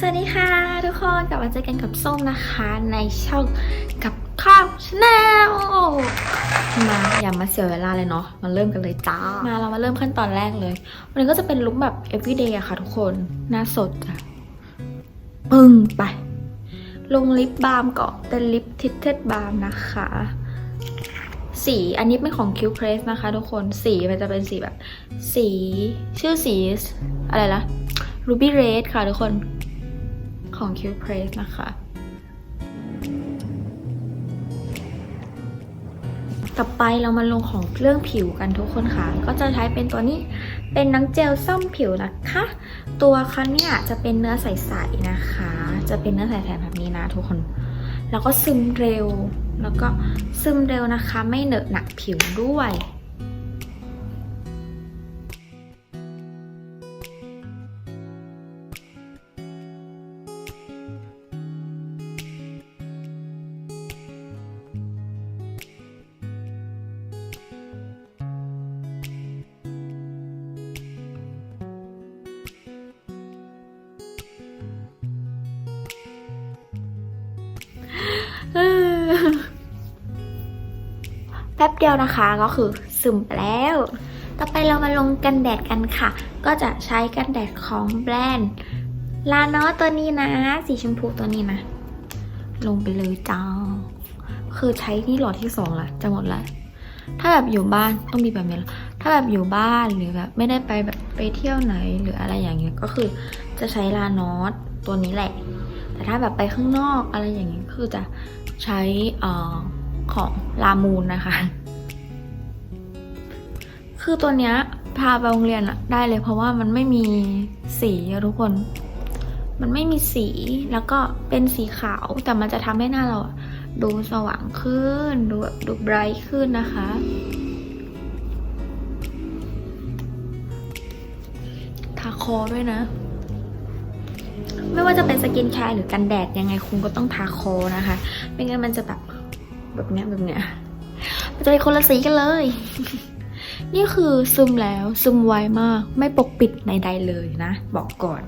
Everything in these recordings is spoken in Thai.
สวัสดีค่ะทุกคนกลับมาเจอกันกับส้มนะคะ ในช่องกับข้าวชาแนลมาอย่ามาเสียเวลาเลยเนาะมาเริ่มกันเลยจ้า มาเรามาเริ่มขั้นตอนแรกเลย วันนี้ก็จะเป็นลุคแบบ everyday อะค่ะทุกคน หน้าสดจ้ะปึ้งไป ลงลิปบาล์มก่อนเป็นลิปทิทเทดบาล์มนะคะ สีอันนี้เป็นของ Q Press นะคะ ทุกคนสีมันจะเป็นสีแบบ สีชื่อสีอะไรล่ะ Ruby Red ค่ะทุกคน ของ Q Press นะคะต่อไปเรามาลงของเรื่องผิวกันทุกคนค่ะ ก็จะใช้เป็นตัวนี้เป็นน้ำเจลซ่อมผิวนะคะ ตัวเขาเนี่ยจะเป็นเนื้อใสๆนะคะ จะเป็นเนื้อใสๆแบบนี้นะทุกคน แล้วก็ซึมเร็ว แล้วก็ซึมเร็วนะคะ ไม่เหนอะหนักผิวด้วย ป๊บเดียวนะคะก็คือซึมไปแล้ว ต่อไปเรามาลงกันแดดกันค่ะ ก็จะใช้กันแดดของแบรนด์ลานอตัวนี้นะ สีชมพูตัวนี้นะ ลงไปเลยจ้าคือใช้นี่หลอดที่สองละจะหมดละถ้าแบบอยู่บ้านต้องมีแบบนี้ละถ้าแบบอยู่บ้านหรือแบบไม่ได้ไปแบบไปเที่ยวไหนหรืออะไรอย่างเงี้ยก็คือจะใช้ลานอสตัวนี้แหละ แต่ถ้าแบบไปข้างนอกอะไรอย่างเงี้ยคือจะใช้อ่อ ของลามูนนะคะ คือตัวเนี้ยพาไปโรงเรียนอะได้เลยเพราะว่ามันไม่มีสีอะทุกคน มันไม่มีสีแล้วก็เป็นสีขาวแต่มันจะทำให้หน้าเราดูสว่างขึ้น ดูแบบดูไบรท์ขึ้นนะคะ ทาคอด้วยนะ ไม่ว่าจะเป็นสกินแคร์หรือกันแดดยังไงคุณก็ต้องทาคอนะคะ ไม่งั้นมันจะแบบ แบบเนี้ยแบบเนี้ยมันจะเป็นคนละสีกันเลย นี่คือซึมแล้วซึมไวมาก ไม่ปกปิดใดๆเลยนะ บอกก่อน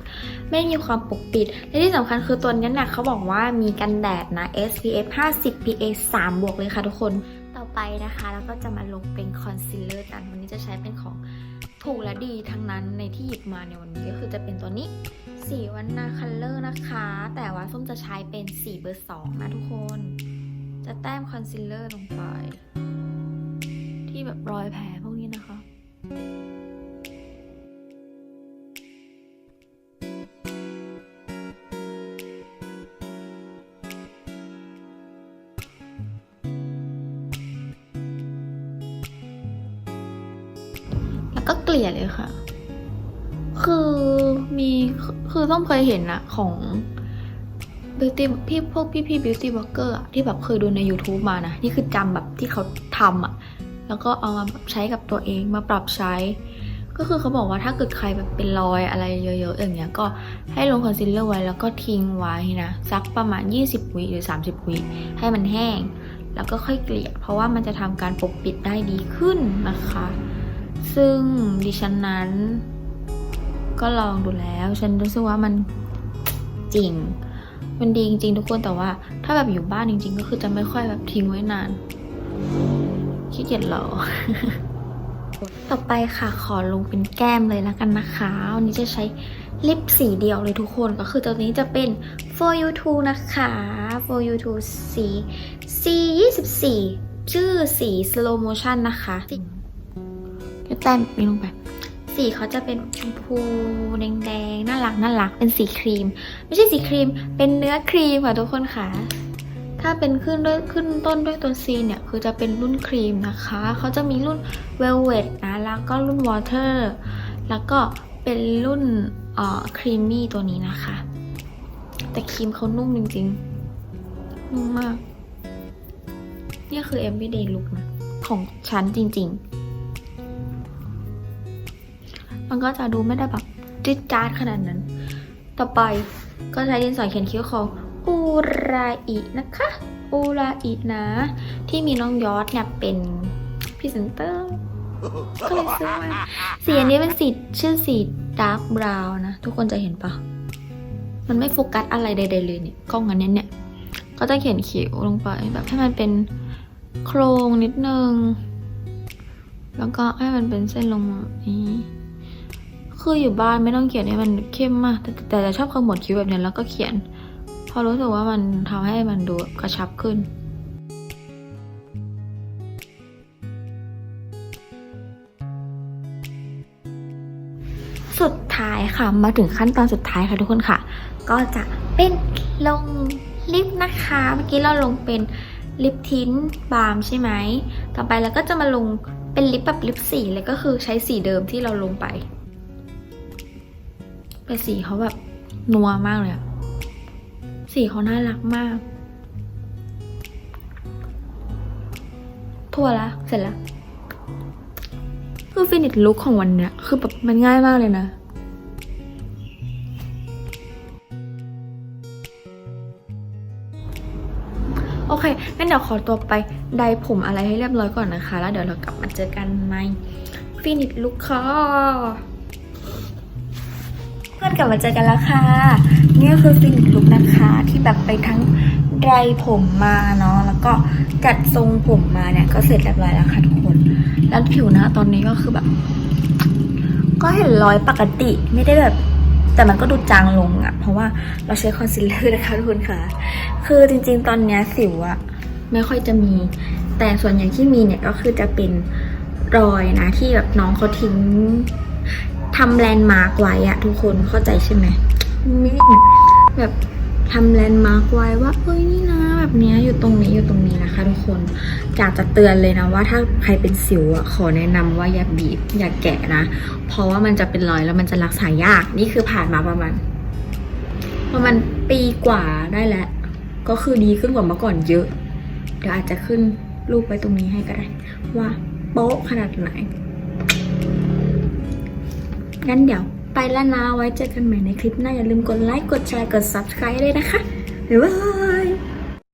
ไม่มีความปกปิด และที่สำคัญคือตัวนี้นะเขาบอกว่ามีกันแดดนะ SPF 50 PA 3 บวกเลยค่ะทุกคน ต่อไปนะคะ แล้วก็จะมาลงเป็นคอนซีลเลอร์กัน วันนี้จะใช้เป็นของถูกและดีทั้งนั้นในที่หยิบมาในวันนี้ก็คือจะเป็นตัวนี้สีวันนาคัลเลอร์นะคะ แต่ว่าส้มจะใช้เป็นสีเบอร์สองนะทุกคน จะแต้มคอนซีลเลอร์ลงไป ที่แบบรอยแผลพวกนี้นะคะแล้วก็เกลี่ยเลยค่ะ คือมี คือต้องเคยเห็นนะของ beauty พี่พวกพี่พี่ beauty blogger อะที่แบบเคยดูใน YouTube มานะ นี่คือจำแบบที่เขาทำอะแล้วก็เอามาใช้กับตัวเองมาปรับใช้ ก็คือเขาบอกว่าถ้าเกิดใครแบบเป็นรอยอะไรเยอะๆอย่างเงี้ยก็ให้ลงคอนซีลเลอร์ไว้แล้วก็ทิ้งไว้นะสักประมาณ 20 วิหรือ 30 วิให้มันแห้ง แล้วก็ค่อยเกลี่ย เพราะว่ามันจะทำการปกปิดได้ดีขึ้นนะคะ ซึ่งดิฉันนั้น ก็ลองดูแล้ว ฉันรู้สึกว่ามันจริง มันดีจริงๆทุกคนแต่ว่า ถ้าแบบอยู่บ้านจริง ๆ ก็คือจะไม่ค่อยแบบทิ้งไว้นานขี้เกียจรอต่อไปค่ะขอลงเป็นแก้มเลยแล้วกันนะคะวันนี้จะใช้ลิปสีเดียวเลยทุกคนก็คือตัวนี้จะเป็น for you to นะคะ for you to สี C 24ชื่อสี slow motion นะคะก็แต้มนี้ลงไป สีเขาจะเป็นชมพูแดงๆน่ารักน่ารักเป็นสีครีม ไม่ใช่สีครีม เป็นเนื้อครีมค่ะทุกคนค่ะ ถ้าเป็นขึ้นด้วยขึ้นต้นด้วยตัว C เนี่ยคือจะเป็นรุ่นครีมนะคะเขาจะมีรุ่น Velvet นะแล้วก็รุ่น Water แล้วก็เป็นรุ่นเอ่อครีมมี่ตัวนี้นะคะ แต่ครีมเขานุ่มจริงๆนุ่มมาก นี่คือ everyday look นะของฉันจริง ๆ มันก็จะดูไม่ได้แบบจิ๊ดจ๊าดขนาดนั้น ต่อไปก็ใช้ดินสอเขียนคิ้วของอูราอินะคะอูราอินะ ที่มีน้องยอดเนี่ยเป็นพรีเซนเตอร์ก็เลยซื้อมาสีอันนี้เป็นสีชื่อสีดาร์กบราวน์นะ ทุกคนจะเห็นปะมันไม่โฟกัสอะไรใดๆเลยเนี่ยกล้องอันเนี้เนี่ย ก็จะเขียนคิ้วลงไปแบบให้มันเป็นโครงนิดนึง แล้วก็ให้มันเป็นเส้นลงมานี้ คืออยู่บ้านไม่ต้องเขียนให้มันเข้มมาก แต่แต่จะชอบขมวดคิ้วแบบนี้แล้วก็เขียน พอรู้สึกว่ามันทำให้มันดูกระชับขึ้นสุดท้ายค่ะมาถึงขั้นตอนสุดท้ายค่ะทุกคนค่ะ ก็จะเป็นลงลิปนะคะ เมื่อกี้เราลงเป็นลิปทินบาล์มใช่ไหมต่อไปเราก็จะมาลงเป็นลิปแบบลิปสีเลยก็คือใช้สีเดิมที่เราลงไป แต่สีเขาแบบนัวมากเลยอะสีเขาน่ารักมาก ทั่วละ เสร็จแล้วคือฟินิชลุคของวันเนี้ยคือแบบมันง่ายมากเลยนะโอเค งั้นเดี๋ยวขอตัวไปไดผมอะไรให้เรียบร้อยก่อนนะคะ แล้วเดี๋ยวเรากลับมาเจอกันในฟินิชลุคค่ะ เพื่อนกลับมาเจอกันแล้วค่ะ นี่ก็คือฟินิชลุคนะคะที่แบบไปทั้งไรผมมาเนาะแล้วก็จัดทรงผมมาเนี่ยก็เสร็จเรียบร้อยแล้วค่ะทุกคน แล้วผิวนะตอนนี้ก็คือแบบ ก็เห็นรอยปกติไม่ได้แบบ แต่มันก็ดูจางลงอะเพราะว่าเราใช้คอนซีลเลอร์นะคะทุกคนค่ะ คือจริง ๆ ตอนเนี้ยสิวอะไม่ค่อยจะมี แต่ส่วนใหญ่ที่มีเนี่ยก็คือจะเป็นรอยนะที่แบบน้องเขาทิ้ง ทำแลนด์มาร์กไว้อะทุกคนเข้าใจใช่ไหมไม่แบบทำแลนด์มาร์กไว้ว่าเอ้ยนี่นะแบบเนี้ยอยู่ตรงนี้อยู่ตรงนี้นะคะ ทุกคนอยากจะเตือนเลยนะว่าถ้าใครเป็นสิวอะขอแนะนำว่าอย่าบีบอย่าแกะนะ เพราะว่ามันจะเป็นรอยแล้วมันจะรักษายากนี่คือผ่านมาประมาณประมาณปีกว่าได้แล้ว ก็คือดีขึ้นกว่าเมื่อก่อนเยอะ เดี๋ยวอาจจะขึ้นรูปไว้ตรงนี้ให้ก็ได้ ว่าโป๊ะขนาดไหน งั้นเดี๋ยวไปแล้วนะไว้เจอกันใหม่ในคลิปหน้าอย่าลืมกดไลค์กดแชร์กด subscribe เลยนะคะบ๊ายบาย